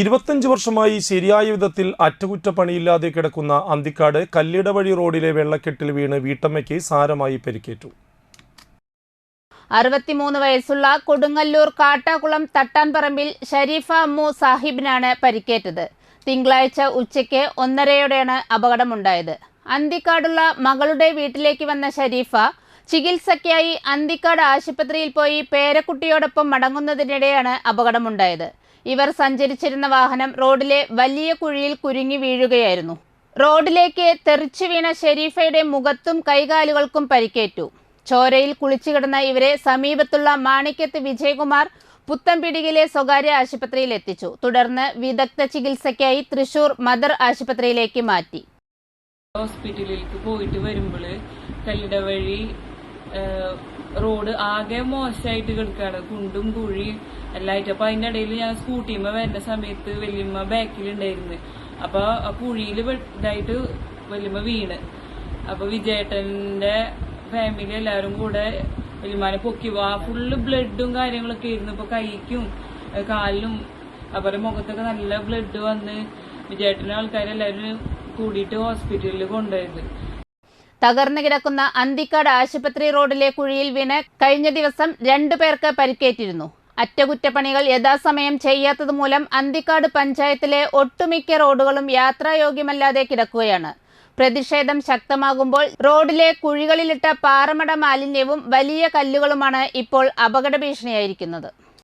ഇരുപത്തഞ്ച് വർഷമായി ശരിയായ വിധത്തിൽ അറ്റകുറ്റപ്പണിയില്ലാതെ കിടക്കുന്ന അന്തിക്കാട് കല്ലിടവഴി റോഡിലെ വെള്ളക്കെട്ടിൽ വീണ് വീട്ടമ്മയ്ക്ക് സാരമായി പരിക്കേറ്റു. അറുപത്തിമൂന്ന് വയസ്സുള്ള കൊടുങ്ങല്ലൂർ കാട്ടാകുളം തട്ടാൻപറമ്പിൽ ഷരീഫ അമ്മു സാഹിബിനാണ് പരിക്കേറ്റത്. തിങ്കളാഴ്ച ഉച്ചയ്ക്ക് ഒന്നരയോടെയാണ് അപകടമുണ്ടായത്. അന്തിക്കാടുള്ള മകളുടെ വീട്ടിലേക്ക് വന്ന ഷരീഫ ചികിത്സയ്ക്കായി അന്തിക്കാട് ആശുപത്രിയിൽ പോയി പേരക്കുട്ടിയോടൊപ്പം മടങ്ങുന്നതിനിടെയാണ് അപകടമുണ്ടായത്. ഇവർ സഞ്ചരിച്ചിരുന്ന വാഹനം റോഡിലെ വലിയ കുഴിയിൽ കുരുങ്ങി വീഴുകയായിരുന്നു. റോഡിലേക്ക് തെറിച്ചു വീണ ഷെരീഫയുടെ മുഖത്തും കൈകാലുകൾക്കും പരിക്കേറ്റു. ചോരയിൽ കുളിച്ചു കിടന്ന ഇവരെ സമീപത്തുള്ള മാണിക്യത്ത് വിജയകുമാർ പുത്തൻപിടികിലെ സ്വകാര്യ ആശുപത്രിയിൽ എത്തിച്ചു. തുടർന്ന് വിദഗ്ധ ചികിത്സയ്ക്കായി തൃശൂർ മദർ ആശുപത്രിയിലേക്ക് മാറ്റി. ഹോസ്പിറ്റലിലേക്ക് പോയിട്ട് വരുമ്പോൾ കല്ലിട വഴി റോഡ് ആകെ മോശമായിട്ട് കിടക്കുകയാണ്. കുണ്ടും കുഴിയും എല്ലായിട്ട് അപ്പൊ അതിന്റെ ഇടയിൽ ഞാൻ സ്കൂട്ടിമ്മ വരുന്ന സമയത്ത് വലിയമ്മ ബാക്കിലുണ്ടായിരുന്നു. അപ്പൊ ആ കുഴിയിൽ ഇതായിട്ട് വലിയമ്മ വീണ്. അപ്പൊ വിജയേട്ടന്റെ ഫാമിലി എല്ലാവരും കൂടെ വലിയമാനെ പൊക്കി. ആ ഫുള്ള് ബ്ലഡും കാര്യങ്ങളൊക്കെ ആയിരുന്നു. ഇപ്പൊ കൈക്കും കാലിലും അവരുടെ മുഖത്തൊക്കെ നല്ല ബ്ലഡ് വന്ന് വിജയേട്ടന്റെ ആൾക്കാരെല്ലാവരും കൂടിയിട്ട് ഹോസ്പിറ്റലിൽ കൊണ്ടുപോയത്. തകർന്നു കിടക്കുന്ന അന്തിക്കാട് ആശുപത്രി റോഡിലെ കുഴിയിൽ വീണ് കഴിഞ്ഞ ദിവസം രണ്ടു പേർക്ക് പരിക്കേറ്റിരുന്നു. അറ്റകുറ്റപ്പണികൾ യഥാസമയം ചെയ്യാത്തത് മൂലം അന്തിക്കാട് പഞ്ചായത്തിലെ ഒട്ടുമിക്ക റോഡുകളും യാത്രായോഗ്യമല്ലാതെ കിടക്കുകയാണ്. പ്രതിഷേധം ശക്തമാകുമ്പോൾ റോഡിലെ കുഴികളിലിട്ട പാറമട മാലിന്യവും വലിയ കല്ലുകളുമാണ് ഇപ്പോൾ അപകട ഭീഷണിയായിരിക്കുന്നത്.